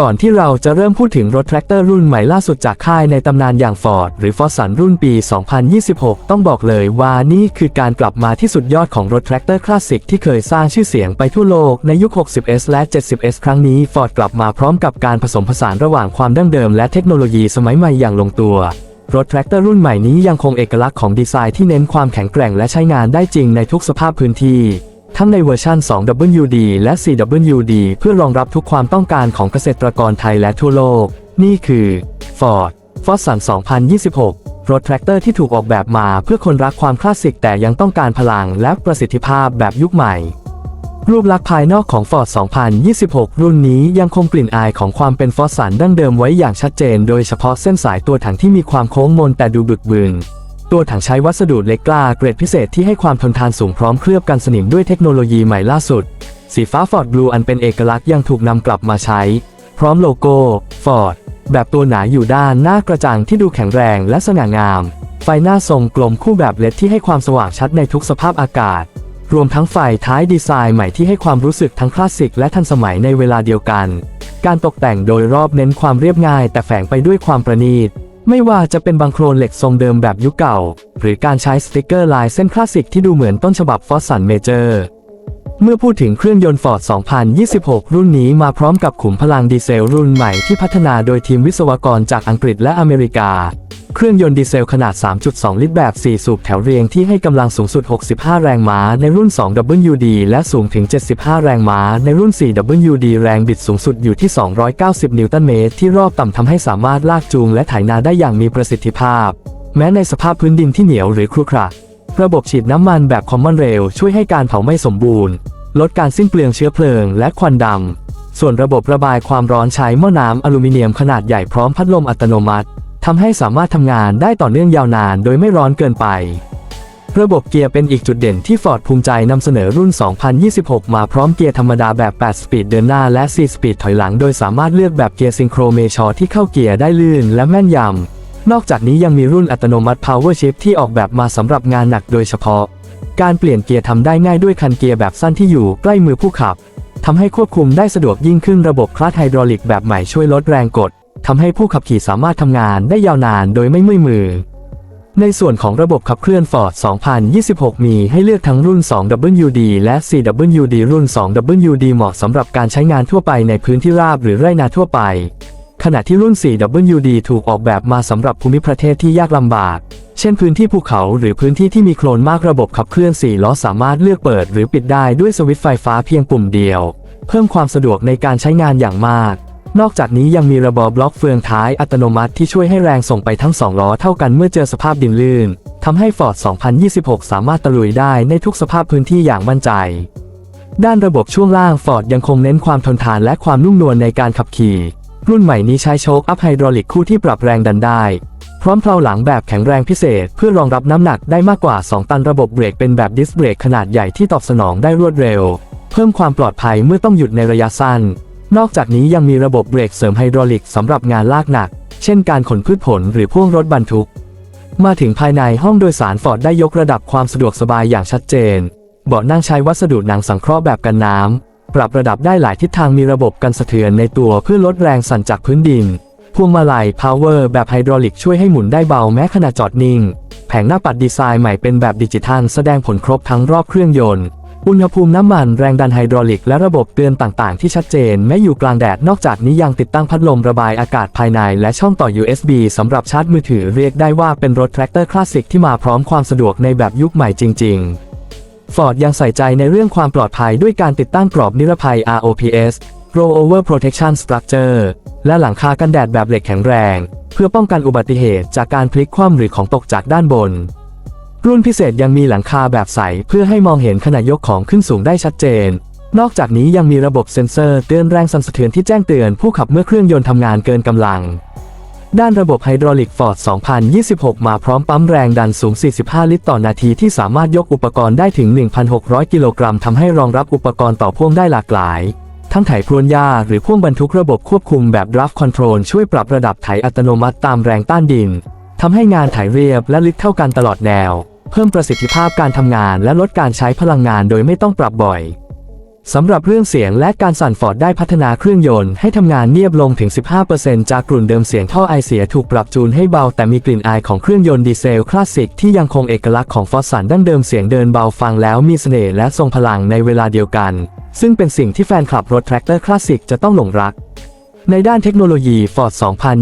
ก่อนที่เราจะเริ่มพูดถึงรถแทรกเตอร์รุ่นใหม่ล่าสุดจากค่ายในตำนานอย่าง Ford หรือ f o r d สันรุ่นปี 2026 ต้องบอกเลยว่านี่คือการกลับมาที่สุดยอดของรถแทรกเตอร์คลาสสิกที่เคยสร้างชื่อเสียงไปทั่วโลกในยุค 60S และ 70S ครั้งนี้ Ford กลับมาพร้อมกับการผสมผสานระหว่างความดั้งเดิมและเทคโนโลยีสมัยใหม่อย่างลงตัว รถแทรกเตอร์รุ่นใหม่นี้ยังคงเอกลักษณ์ของดีไซน์ที่เน้นความแข็งแกร่งและใช้งานได้จริงในทุกสภาพพื้นที่ ทั้งในเวอร์ชัน 2WD และ 4WD เพื่อรองรับทุกความต้องการของเกษตรกรไทยและทั่วโลก นี่คือ Ford f o r d สัน2026 รถแทรกเตอร์ที่ถูกออกแบบมาเพื่อคนรักความคลาสสิกแต่ยังต้องการพลังและประสิทธิภาพแบบยุคใหม่ รูปลักษณ์ภายนอกของ Ford 2026 รุ่นนี้ยังคงกลิ่นอายของความเป็นฟอสสันดั้งเดิมไว้อย่างชัดเจน โดยเฉพาะเส้นสายตัวถังที่มีความโค้งมนแต่ดูบึกบึนตัวถังใช้วัสดุเล็กกล้าเกรดพิเศษที่ให้ความทนทานสูงพร้อมเคลือบกันสนิมด้วยเทคโนโลยีใหม่ล่าสุด สีฟ้า Ford Blue อันเป็นเอกลักษณ์ยังถูกนำกลับมาใช้ พร้อมโลโก้ Ford แบบตัวหนาอยู่ด้านหน้ากระจังที่ดูแข็งแรงและสง่างาม ไฟหน้าทรงกลมคู่แบบเลดที่ให้ความสว่างชัดในทุกสภาพอากาศ รวมทั้งไฟท้ายดีไซน์ใหม่ที่ให้ความรู้สึกทั้งคลาสสิกและทันสมัยในเวลาเดียวกัน การตกแต่งโดยรอบเน้นความเรียบง่าย แต่แฝงไปด้วยความประณีต ไม่ว่าจะเป็นบางโครนเหล็กทรงเดิมแบบยุคเก่า หรือการใช้สติกเกอร์ลายเส้นคลาสสิกที่ดูเหมือนต้นฉบับฟอสสันเมเจอร์เมื่อพูดถึงเครื่องยนต์ Ford 2026 รุ่นนี้มาพร้อมกับขุมพลังดีเซลรุ่นใหม่ที่พัฒนาโดยทีมวิศวกรจากอังกฤษและอเมริกา เครื่องยนต์ดีเซลขนาด 3.2 ลิตรแบบ 4 สูบแถวเรียงที่ให้กำลังสูงสุด 65 แรงม้าในรุ่น 2WD และสูงถึง 75 แรงม้าในรุ่น 4WD แรงบิดสูงสุดอยู่ที่ 290 นิวตันเมตร ที่รอบต่ำทำให้สามารถลากจูงและไถนาได้อย่างมีประสิทธิภาพ แม้ในสภาพพื้นดินที่เหนียวหรือครุขระระบบฉีดน้ำมันแบบคอมมอนเรลช่วยให้การเผาไม่สมบูรณ์ ลดการสิ้นเปลืองเชื้อเพลิงและควันดำส่วนระบบระบายความร้อนใช้หม้อน้ำอลูมิเนียมขนาดใหญ่พร้อมพัดลมอัตโนมัติ ทำให้สามารถทำงานได้ต่อเนื่องยาวนานโดยไม่ร้อนเกินไป ระบบเกียร์เป็นอีกจุดเด่นที่ Ford ภูมิใจนำเสนอรุ่น 2026 มาพร้อมเกียร์ธรรมดาแบบ 8 สปีดเดินหน้าและ 4 สปีดถอยหลัง โดยสามารถเลือกแบบเกียร์ซิงโครเมชอที่เข้าเกียร์ได้ลื่นและแม่นยำ นอกจากนี้ยังมีรุ่นอัตโนมัติ Power Shift ที่ออกแบบมาสำหรับงานหนักโดยเฉพาะ การเปลี่ยนเกียร์ทำได้ง่ายด้วยคันเกียร์แบบสั้นที่อยู่ใกล้มือผู้ขับทำให้ควบคุมได้สะดวกยิ่งขึ้นระบบคลัตช์ไฮดรอลิกแบบใหม่ช่วยลดแรงกด ทำให้ผู้ขับขี่สามารถทำงานได้ยาวนานโดยไม่เมื่อยมือ ในส่วนของระบบขับเคลื่อน Ford 2026 มีให้เลือกทั้งรุ่น 2WD และ 4WD รุ่น 2WD เหมาะสำหรับการใช้งานทั่วไปในพื้นที่ราบหรือไร่นาทั่วไป ขณะที่รุ่น 4WD ถูกออกแบบมาสำหรับภูมิประเทศที่ยากลำบาก เช่นพื้นที่ภูเขาหรือพื้นที่ที่มีโคลนมากระบบขับเคลื่อน4ล้อสามารถเลือกเปิดหรือปิดได้ด้วยสวิตช์ไฟฟ้าเพียงปุ่มเดียว เพิ่มความสะดวกในการใช้งานอย่างมาก นอกจากนี้ยังมีระบบบล็อกเฟืองท้ายอัตโนมัติที่ช่วยให้แรงส่งไปทั้ง 2 ล้อเท่ากันเมื่อเจอสภาพดินลื่นทำให้ Ford 2026 สามารถตะลุยได้ในทุกสภาพพื้นที่อย่างมั่นใจ ด้านระบบช่วงล่าง Ford ยังคงเน้นความทนทานและความนุ่มนวลในการขับขี่ รุ่นใหม่นี้ใช้โชคอัพไฮดรอลิกคู่ที่ปรับแรงดันได้ พร้อมเพลาหลังแบบแข็งแรงพิเศษ เพื่อรองรับน้ำหนักได้มากกว่า 2 ตันระบบเบรกเป็นแบบดิสเบรกขนาดใหญ่ที่ตอบสนองได้รวดเร็ว เพิ่มความปลอดภัยเมื่อต้องหยุดในระยะสั้น นอกจากนี้ยังมีระบบเบรกเสริมไฮดรอลิกสำหรับงานลากหนัก เช่นการขนพืชผลหรือพ่วงรถบรรทุก มาถึงภายในห้องโดยสารฟอร์ดได้ยกระดับความสะดวกสบายอย่างชัดเจน เบาะนั่งใช้วัสดุหนังสังเคราะห์แบบกันน้ำ ปรับระดับได้หลายทิศทางมีระบบกันสะเทือนในตัวเพื่อลดแรงสั่นจากพื้นดิน พวงมาลัย Power แบบไฮดรอลิกช่วยให้หมุนได้เบาแม้ขณะจอดนิ่ง แผงหน้าปัดดีไซน์ใหม่เป็นแบบดิจิทัลแสดงผลครบทั้งรอบเครื่องยนต์ อุณหภูมิน้ำมันแรงดันไฮดรอลิกและระบบเตือนต่างๆ ที่ชัดเจนแม้อยู่กลางแดดนอกจากนี้ยังติดตั้งพัดลมระบายอากาศภายใน และช่องต่อ USB สำหรับชาร์จมือถือเรียกได้ว่าเป็นรถแทรกเตอร์คลาสสิกที่มาพร้อมความสะดวกในแบบยุคใหม่จริง ๆ Ford ยังใส่ใจในเรื่องความปลอดภัยด้วยการติดตั้งกรอบนิรภัย ROPS Rollover Protection Structure และหลังคากันแดดแบบเหล็กแข็งแรง เพื่อป้องกันอุบัติเหตุจากการพลิกคว่ำหรือของตกจากด้านบน รุ่นพิเศษยังมีหลังคาแบบใส เพื่อให้มองเห็นขณะยกของขึ้นสูงได้ชัดเจน นอกจากนี้ยังมีระบบเซ็นเซอร์เตือนแรงสั่นสะเทือนที่แจ้งเตือนผู้ขับเมื่อเครื่องยนต์ทำงานเกินกำลัง ด้านระบบไฮดรอลิก Ford 2026 มาพร้อมปั๊มแรงดันสูง 45 ลิตรต่อนาทีที่สามารถยกอุปกรณ์ได้ถึง 1,600 กิโลกรัมทำให้รองรับอุปกรณ์ต่อพ่วงได้หลากหลาย ทั้งไถพรวนหญ้าหรือพ่วงบรรทุกระบบควบคุมแบบ Draft Control ช่วยปรับระดับไถอัตโนมัติตามแรงต้านดินทำให้งานไถเรียบและลึกเท่ากันตลอดแนว เพิ่มประสิทธิภาพการทำงานและลดการใช้พลังงานโดยไม่ต้องปรับบ่อยสำหรับเรื่องเสียงและการสั่นฟอร์ดได้พัฒนาเครื่องยนต์ให้ทำงานเงียบลงถึง 15%จากกลุ่นเดิมเสียงท่อไอเสียถูกปรับจูนให้เบาแต่มีกลิ่นอายของเครื่องยนต์ดีเซลคลาสสิกที่ยังคงเอกลักษณ์ของฟอสสันดั้งเดิมเสียงเดินเบาฟังแล้วมีเสน่ห์และทรงพลังในเวลาเดียวกัน ซึ่งเป็นสิ่งที่แฟนคลับรถแทรกเตอร์คลาสสิกจะต้องหลงรัก ในด้านเทคโนโลยี Ford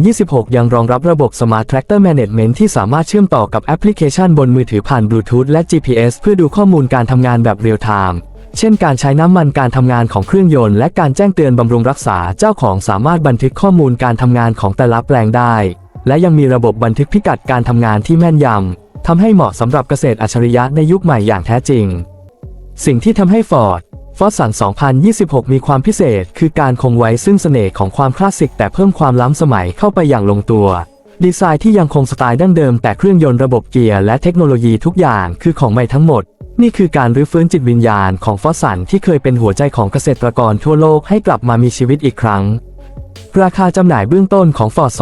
2026 ยังรองรับระบบ Smart Tractor Management ที่สามารถเชื่อมต่อกับแอปพลิเคชันบนมือถือผ่านบลูทูธและ GPS เพื่อดูข้อมูลการทำงานแบบเรียลไทม์ เช่นการใช้น้ำมันการทำงานของเครื่องยนต์และการแจ้งเตือนบำรุงรักษา เจ้าของสามารถบันทึกข้อมูลการทำงานของแต่ละแปลงได้ และยังมีระบบบันทึกพิกัดการทำงานที่แม่นยำทำให้เหมาะสำหรับเกษตรอัจฉริยะในยุคใหม่อย่างแท้จริง สิ่งที่ทำให้ Ford ฟอสสัน 2026 มีความพิเศษ คือการคงไว้ซึ่งเสน่ห์ของความคลาสสิก แต่เพิ่มความล้ำสมัยเข้าไปอย่างลงตัว ดีไซน์ที่ยังคงสไตล์ดั้งเดิม แต่เครื่องยนต์ระบบเกียร์และเทคโนโลยีทุกอย่างคือของใหม่ทั้งหมด นี่คือการรื้อฟื้นจิตวิญญาณของฟอสสันที่เคยเป็นหัวใจของเกษตรกรทั่วโลกให้กลับมามีชีวิตอีกครั้ง ราคาจำหน่ายเบื้องต้นของ Ford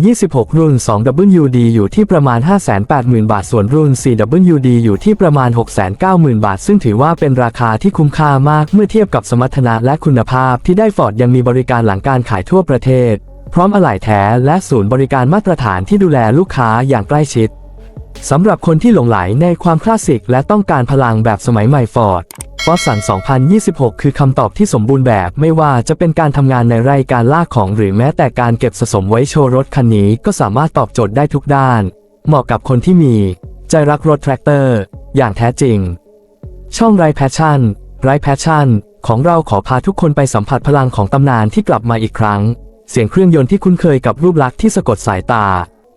2026 รุ่น 2WD อยู่ที่ประมาณ 580,000 บาท ส่วนรุ่น 4WD อยู่ที่ประมาณ 690,000 บาท ซึ่งถือว่าเป็นราคาที่คุ้มค่ามากเมื่อเทียบกับสมรรถนะและคุณภาพที่ได้ Ford ยังมีบริการหลังการขายทั่วประเทศ พร้อมอะไหล่แท้และศูนย์บริการมาตรฐานที่ดูแลลูกค้าอย่างใกล้ชิดสำหรับคนที่หลงไหลในความคลาสสิกและต้องการพลังแบบสมัยใหม่ฟอร์ด ฟอสสัน 2026 คือคำตอบที่สมบูรณ์แบบ ไม่ว่าจะเป็นการทำงานในไร่การลากของหรือแม้แต่การเก็บสะสมไว้โชว์รถคันนี้ก็สามารถตอบโจทย์ได้ทุกด้าน เหมาะกับคนที่มี ใจรักรถแทรกเตอร์ อย่างแท้จริง ช่องไรแพชชั่นไรแพชชั่นของเราขอพาทุกคนไปสัมผัสพลังของตำนานที่กลับมาอีกครั้ง เสียงเครื่องยนต์ที่คุ้นเคยกับรูปลักษณ์ที่สะกดสายตา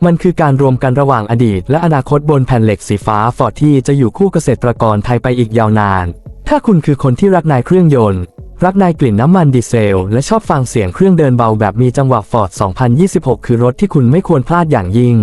มันคือการรวมกันระหว่างอดีตและอนาคตบนแผ่นเหล็กสีฟ้าฟอร์ดที่จะอยู่คู่เกษตรกรไทยไปอีกยาวนาน ถ้าคุณคือคนที่รักนายเครื่องยนต์ รักนายกลิ่นน้ำมันดีเซล และชอบฟังเสียงเครื่องเดินเบาแบบมีจังหวะฟอร์ด 2026 คือรถที่คุณไม่ควรพลาดอย่างยิ่ง